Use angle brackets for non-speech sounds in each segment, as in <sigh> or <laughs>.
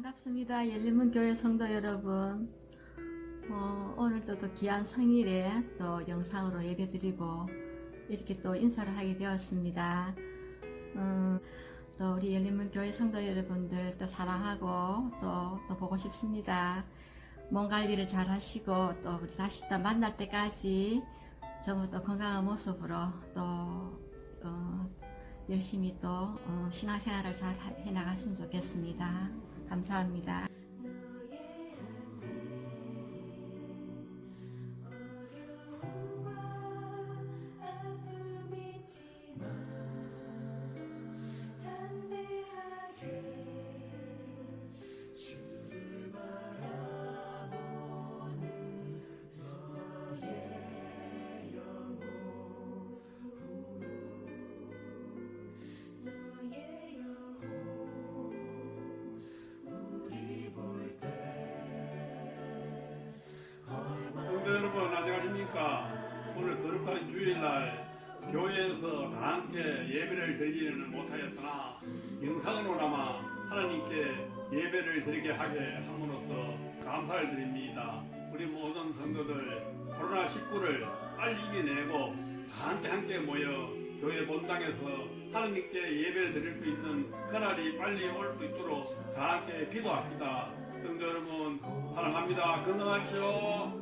반갑습니다. 열린문 교회 성도 여러분. 어, 오늘도 또 귀한 성일에 또 영상으로 예배드리고 이렇게 또 인사를 하게 되었습니다. 어, 또 우리 열린문 교회 성도 여러분들 또 사랑하고 또, 또 보고 싶습니다. 몸 관리를 잘 하시고 또 우리 다시 또 만날 때까지 전부 또 건강한 모습으로 또 어, 열심히 또 어, 신앙생활을 잘 해 나갔으면 좋겠습니다. 감사합니다. 오늘 거룩한 주일날 교회에서 다 함께 예배를 드리지는 못하였으나 영상으로나마 하나님께 예배를 드리게 하게 함으로써 감사를 드립니다. 우리 모든 성도들 코로나19를 빨리 이겨내고 다 함께 함께 모여 교회 본당에서 하나님께 예배를 드릴 수 있는 그날이 빨리 올 수 있도록 다 함께 기도합시다. 성도 여러분 사랑합니다. 건강하시오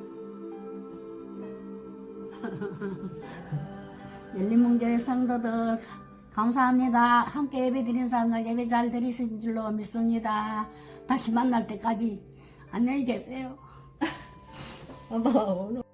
<laughs> 열린문교회 성도들 감사합니다. 함께 예배 드린 사람들 예배 잘 드리신 줄로 믿습니다. 다시 만날 때까지 안녕히 계세요. <laughs> 어머, 오늘